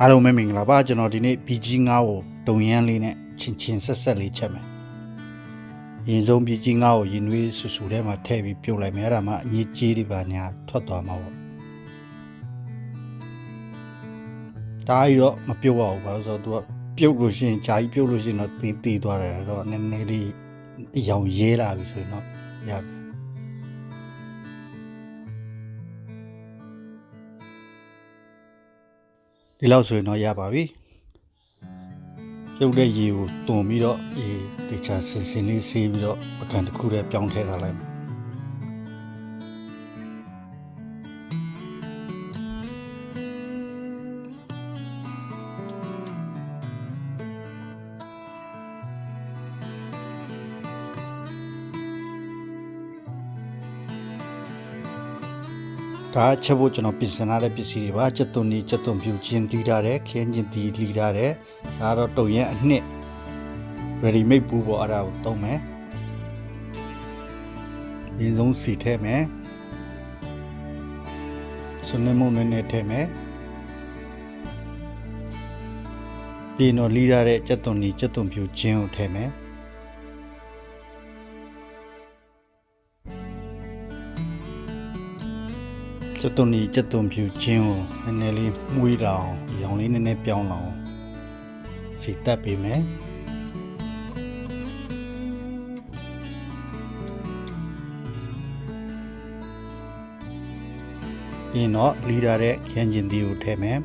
အားလုံးပဲမင်္ဂလာပါကျွန်တော်ဒီနေ့ BG 9 ကိုတုံရမ်းလေးနဲ့ချင်းချင်းဆက်ဆက်လေးချက်မယ်ရင်ဆုံး BG 9 ကိုရင်နွေးဆူဆူထဲမှာထည့်ပြီးပြုတ်လိုက်မယ်အဲ့ဒါမှအညစ်ကြေးတွေပါညာထွက်သွားမှာပေါ့ဒါကြီးတော့မပြုတ်ပါဘူးဘာလို့ဆိုတော့ तू ကပြုတ်လို့ရှိရင်ဂျာကြီးပြုတ်လို့ရှိရင်တော့တီးတီးသွားတယ်အဲ့တော့နည်းနည်းလေးအရောင်ရေးလာပြီဆိုရင်တော့ရပြီ ဒီလောက်ဆိုရင်တော့ရပါပြီပြုတ်တဲ့ရေကိုတွန်ပြီးတော့အေးတေချာစင်စင်လေးဆေးပြီးတော့ပကံတစ်ခုတည်းပြောင်းထည့်ထားလိုက် ဒါကချက်ဖို့ကျွန်တော်ပြင်ဆင်ထားတဲ့ပစ္စည်းတွေပါချက်သွန်နေချက်သွန်ပြူချင်းတီးထားတယ်ခင်းချင်းတီးလီထားတယ်ဒါကတော့တုံရက်အနှစ် ready made ပူပေါ့အဲ့ဒါကိုသုံးမယ်ရင်းဆုံးစီထည့်မယ်စွန်းနေမုံနဲ့နဲ့ထည့်မယ်ပြီးတော့လီထားတဲ့ချက်သွန်နေချက်သွန်ပြူချင်းကိုထည့်မယ် ကျက်သွန်ဒီကျက်သွန်ဖြူချင်းကိုနည်းနည်းလေးမှုေးလောင်ရောင်လေးနည်းနည်းပြောင်းလောင်စီတက်ပေးမယ်ပြီးရင်တော့လီဒါတဲ့ခန်းကျင်သီးကိုထည့်မယ်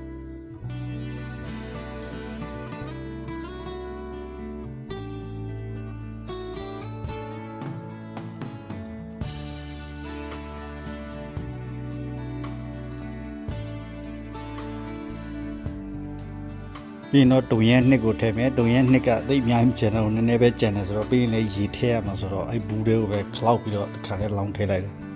ပြီးရင်တော့တုံရဲနှစ်ကိုထည့်မယ်တုံရဲနှစ်ကသိပ်အများကြီးကျန်တော့နည်းနည်းပဲကျန်တယ်ဆိုတော့ပြီးရင်လည်းရေထည့်ရမှာဆိုတော့အဲ့ဘူးတွေကိုပဲခလောက်ပြီးတော့တစ်ခါတည်းလောင်းထည့်လိုက်တယ်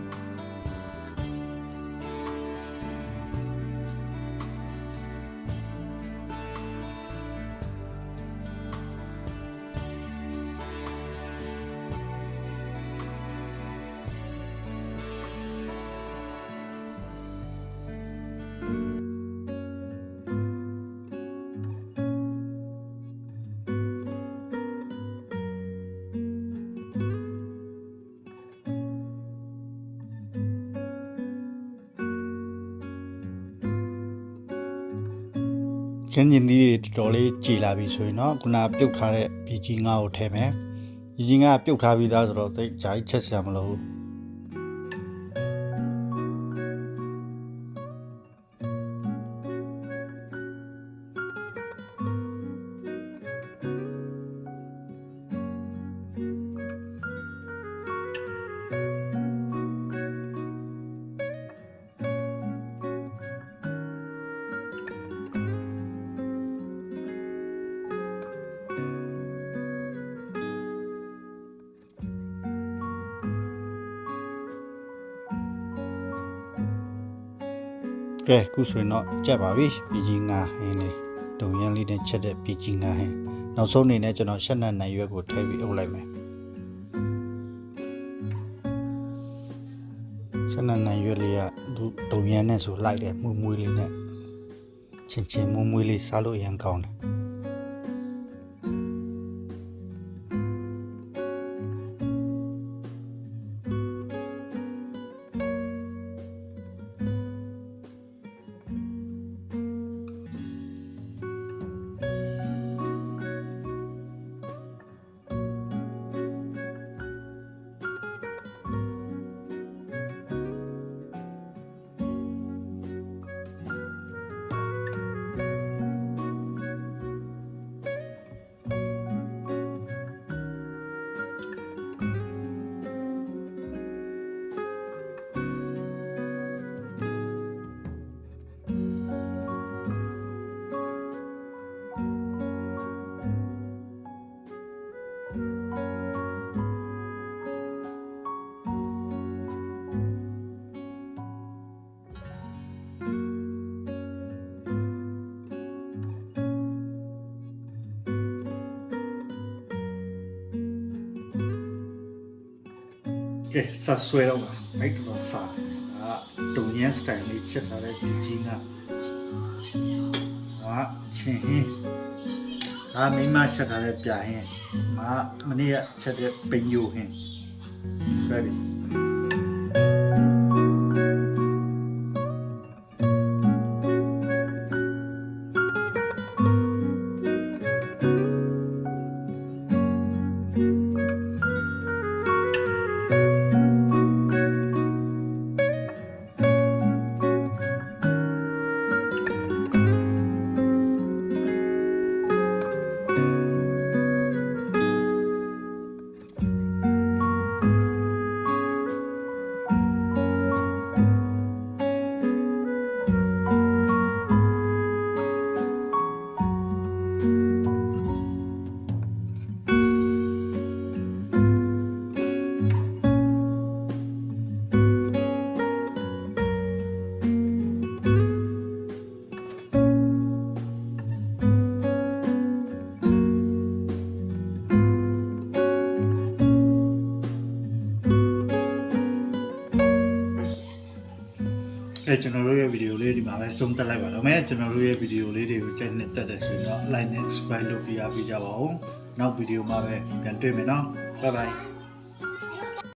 ခင်းကျင်သီးတွေတော်တော်လေးကြည်လာပြီဆိုရင်တော့ခုနပြုတ်ထားတဲ့ပြည်ကြီးငါးကိုထည့်မယ်ပြည်ကြီးငါးပြုတ်ထားပြီးသားဆိုတော့သိဂျာကြီးချက်စရာမလိုဘူး ကဲခုဆိုရင်တော့ကြက်ပါပြီပြည်ကြီးငါးဟင်းလေးတုံရမ်းလေးနဲ့ချက်တဲ့ပြည်ကြီးငါးဟင်းနောက်ဆုံးအနေနဲ့ကျွန်တော်ရှက်နတ်နိုင်ရွက်ကိုထည့်ပြီးအုပ်လိုက်မယ်ရှက်နတ်နိုင်ရွက်လေးကသူတုံရမ်းနဲ့ဆိုလိုက်တယ်မှုမွေးလေးနဲ့ချင်းချင်းမွေးမွေးလေးစားလို့အရင်ကောင်းတယ် ကဲဆက်ဆွဲတော့ပါအဲ့တော့စားဒါတုံညံစတိုင်လေးချက်ထားတဲ့ဒီကြီးကအာချင်းဟင်းဒါမိမချက်ထားတဲ့ပြဟင်းမမနေ့ကချက်တဲ့ပိန်ယိုဟင်းပဲပြီ အဲကျွန်တော်တို့ရဲ့ဗီဒီယိုလေးဒီမှာပဲဆုံးသက်လိုက်ပါတော့မယ်ကျွန်တော်တို့ရဲ့ဗီဒီယိုလေးတွေကိုကြိုက်နှစ်သက်တယ်ဆိုရင်တော့ like နဲ့ subscribe လုပ်ပြရပေးကြပါဦးနောက်ဗီဒီယိုမှာပဲပြန်တွေ့မယ်နော် bye bye